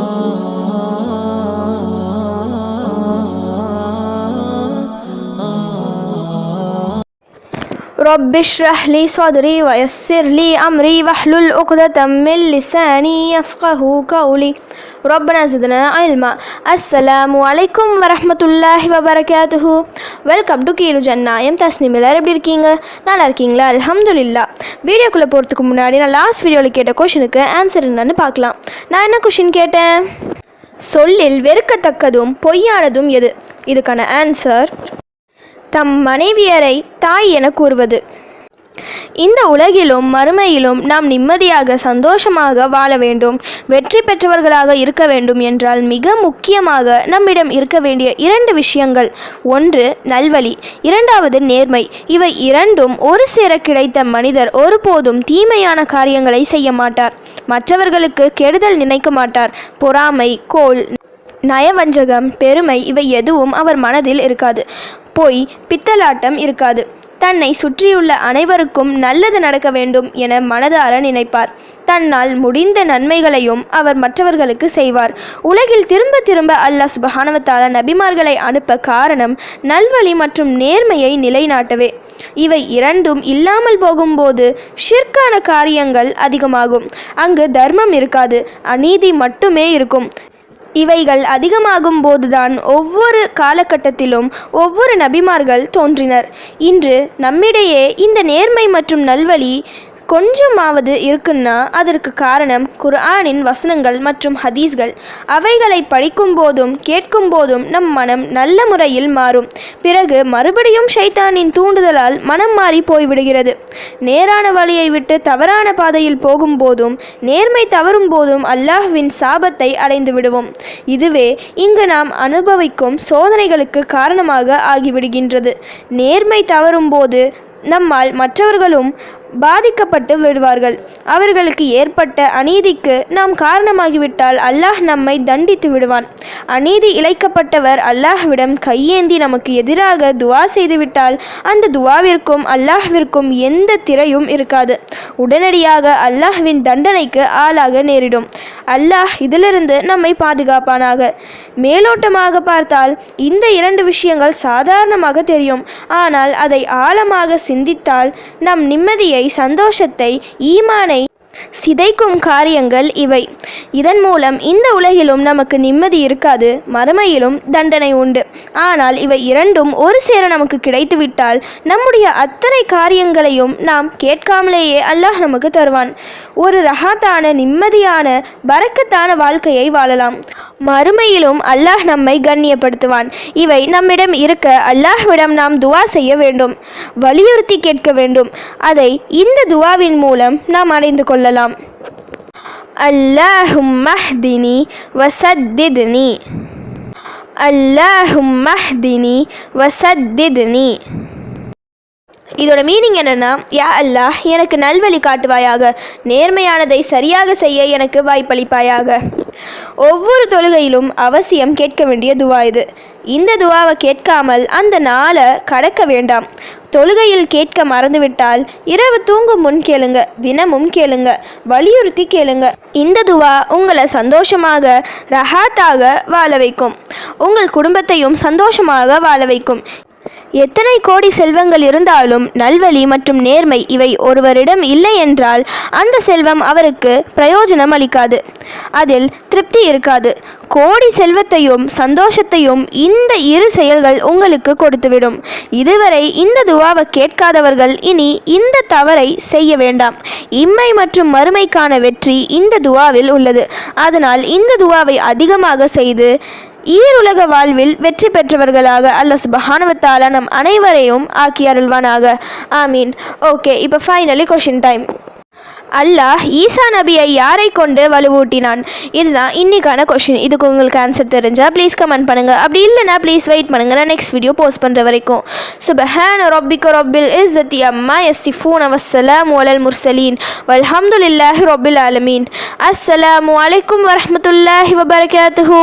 Oh. رب اشرح لي صدري ويسر لي أمري واحلل عقدة من لساني يفقه قولي ربنا زدنا علما السلام عليكم ورحمة الله وبركاته welcome to கீழு ஜன்னாயம் Tasnim எல்லாரும் எப்படி இருக்கீங்க நல்லா இருக்கீங்களா அல்ஹம்துலில்லா வீடியோக்குள்ளே போகிறதுக்கு முன்னாடி நான் லாஸ்ட் வீடியோவில் கேட்ட கொஷனுக்கு ஆன்சர் என்னன்னு பார்க்கலாம் நான் என்ன கொஷின் கேட்டேன் சொல்லில் வெறுக்கத்தக்கதும் பொய்யானதும் எது இதுக்கான ஆன்சர் தம் மனைவியரை தாய் என கூறுவது இந்த உலகிலும் மறுமையிலும் நாம் நிம்மதியாக சந்தோஷமாக வாழ வேண்டும். வெற்றி பெற்றவர்களாக இருக்க வேண்டும் என்றால் மிக முக்கியமாக நம்மிடம் இருக்க வேண்டிய இரண்டு விஷயங்கள். ஒன்று நல்வழி. இரண்டாவது நேர்மை. இவை இரண்டும் ஒரு சேர கிடைத்த மனிதர் ஒருபோதும் தீமையான காரியங்களை செய்ய மாட்டார். மற்றவர்களுக்கு கெடுதல் நினைக்க மாட்டார். பொறாமை கோல் நயவஞ்சகம் பெருமை இவை எதுவும் அவர் மனதில் இருக்காது. பொய் பித்தலாட்டம் இருக்காது. தன்னை சுற்றியுள்ள அனைவருக்கும் நல்லது நடக்க வேண்டும் என மனதார நினைப்பார். தன்னால் முடிந்த நன்மைகளையும் அவர் மற்றவர்களுக்கு செய்வார். உலகில் திரும்ப திரும்ப அல்லாஹ் சுபஹானவத்தால நபிமார்களை அனுப்ப காரணம் நல்வழி மற்றும் நேர்மையை நிலைநாட்டவே. இவை இரண்டும் இல்லாமல் போகும்போது ஷிர்கான காரியங்கள் அதிகமாகும். அங்கு தர்மம் இருக்காது அநீதி மட்டுமே இருக்கும். இவைகள் அதிகமாகும் போதுதான் ஒவ்வொரு காலகட்டத்திலும் ஒவ்வொரு நபிமார்கள் தோன்றினர். இன்று நம்மிடையே இந்த நேர்மை மற்றும் நல்வழி கொஞ்சமாவது இருக்குன்னா அதற்கு காரணம் குர்ஆனின் வசனங்கள் மற்றும் ஹதீஸ்கள். அவைகளை படிக்கும் போதும் கேட்கும் போதும் நம் மனம் நல்ல முறையில் மாறும். பிறகு மறுபடியும் ஷைத்தானின் தூண்டுதலால் மனம் மாறி போய்விடுகிறது. நேரான வழியை விட்டு தவறான பாதையில் போகும்போதும் நேர்மை தவறும் போதும் அல்லாஹ்வின் சாபத்தை அடைந்து விடுவோம். இதுவே இங்கு நாம் அனுபவிக்கும் சோதனைகளுக்கு காரணமாக ஆகிவிடுகின்றது. நேர்மை தவறும் போது நம்மால் மற்றவர்களும் பாதிக்கப்பட்டு விடுவார்கள். அவர்களுக்கு ஏற்பட்ட அநீதிக்கு நாம் காரணமாகிவிட்டால் அல்லாஹ் நம்மை தண்டித்து விடுவான். அநீதி இழைக்கப்பட்டவர் அல்லாஹ்விடம் கையேந்தி நமக்கு எதிராக துவா செய்துவிட்டால் அந்த துவாவிற்கும் அல்லாஹ்விற்கும் எந்த திரையும் இருக்காது. உடனடியாக அல்லாஹ்வின் தண்டனைக்கு ஆளாக நேரிடும். அல்லாஹ் இதிலிருந்து நம்மை பாதுகாப்பானாக. மேலோட்டமாக பார்த்தால் இந்த இரண்டு விஷயங்கள் சாதாரணமாக தெரியும். ஆனால் அதை ஆழமாக சிந்தித்தால் நம் நிம்மதியை சந்தோஷத்தை ஈமானை சிதைக்கும் காரியங்கள் இவை. இதன் மூலம் இந்த உலகிலும் நமக்கு நிம்மதி இருக்காது மறுமையிலும் தண்டனை உண்டு. ஆனால் இவை இரண்டும் ஒரு சேர நமக்கு கிடைத்துவிட்டால் நம்முடைய அத்தனை காரியங்களையும் நாம் கேட்காமலேயே அல்லாஹ் நமக்கு தருவான். ஒரு ரஹாத்தான நிம்மதியான பறக்கத்தான வாழ்க்கையை வாழலாம். மறுமையிலும் அல்லாஹ் நம்மை கண்ணியப்படுத்துவான். இவை நம்மிடம் இருக்க அல்லாஹ்விடம் நாம் துவா செய்ய வேண்டும் வலியுறுத்தி கேட்க வேண்டும். அதை இந்த துவாவின் மூலம் நாம் அடைந்து சொல்லலாம். அல்லாஹும் மஹ்தினி வசத்தித்னி. அல்லாஹும் மஹ்தினி வசத்தித்னி. இதோட மீனிங் என்னன்னா யா அல்லாஹ் எனக்கு நல்வழி காட்டுவாயாக. நேர்மையானதை சரியாக செய்ய எனக்கு வாய்ப்பளிப்பாயாக. ஒவ்வொரு தொழுகையிலும் அவசியம் கேட்க வேண்டிய துவா இது. இந்த துவாவை கேட்காமல் அந்த நாளை கடக்க வேண்டாம். தொழுகையில் கேட்க மறந்துவிட்டால் இரவு தூங்கும் முன் கேளுங்க தினமும் கேளுங்க வலியுறுத்தி கேளுங்க. இந்த துவா உங்களை சந்தோஷமாக ரஹாத்தாக வாழ வைக்கும். உங்கள் குடும்பத்தையும் சந்தோஷமாக வாழ வைக்கும். எத்தனை கோடி செல்வங்கள் இருந்தாலும் நல்வழி மற்றும் நேர்மை இவை ஒருவரிடம் இல்லை என்றால் அந்த செல்வம் அவருக்கு பிரயோஜனம் அளிக்காது. அதில் திருப்தி இருக்காது. கோடி செல்வத்தையும் சந்தோஷத்தையும் இந்த இரு செயல்கள் உங்களுக்கு கொடுத்துவிடும். இதுவரை இந்த துவாவை கேட்காதவர்கள் இனி இந்த தவறை செய்ய வேண்டாம். இம்மை மற்றும் மறுமைக்கான வெற்றி இந்த துவாவில் உள்ளது. அதனால் இந்த துவாவை அதிகமாக செய்து ஈருலக வாழ்வில் வெற்றி பெற்றவர்களாக அல்லாஹ் சுபஹானவத்தால நம் அனைவரையும் ஆக்கி அருள்வானாக. ஆமீன். ஓகே இப்போ finally question time Allah Isa நபியை யாரை கொண்டு வலுவூட்டினான்? இதுதான் இன்னைக்கான கொஷின் இதுக்கு உங்களுக்கு ஆன்சர் தெரிஞ்சால் ப்ளீஸ் கமெண்ட் பண்ணுங்கள் அப்படி இல்லைனா ப்ளீஸ் வெயிட் பண்ணுங்கள் நான் நெக்ஸ்ட் வீடியோ போஸ்ட் பண்ணுற வரைக்கும். சுபஹான ரொபில் இஸ் தி அம்மா எஸ் எஸ்ஸிஃபூன் அவசலாம் ஒலல் முர்சலீன் வல்ஹம்துல்லாஹி ரொபில் ஆலமீன். அஸ்ஸலாமு அலைக்கும் வரமத்துல்லாஹி வபரகாத்துஹூ.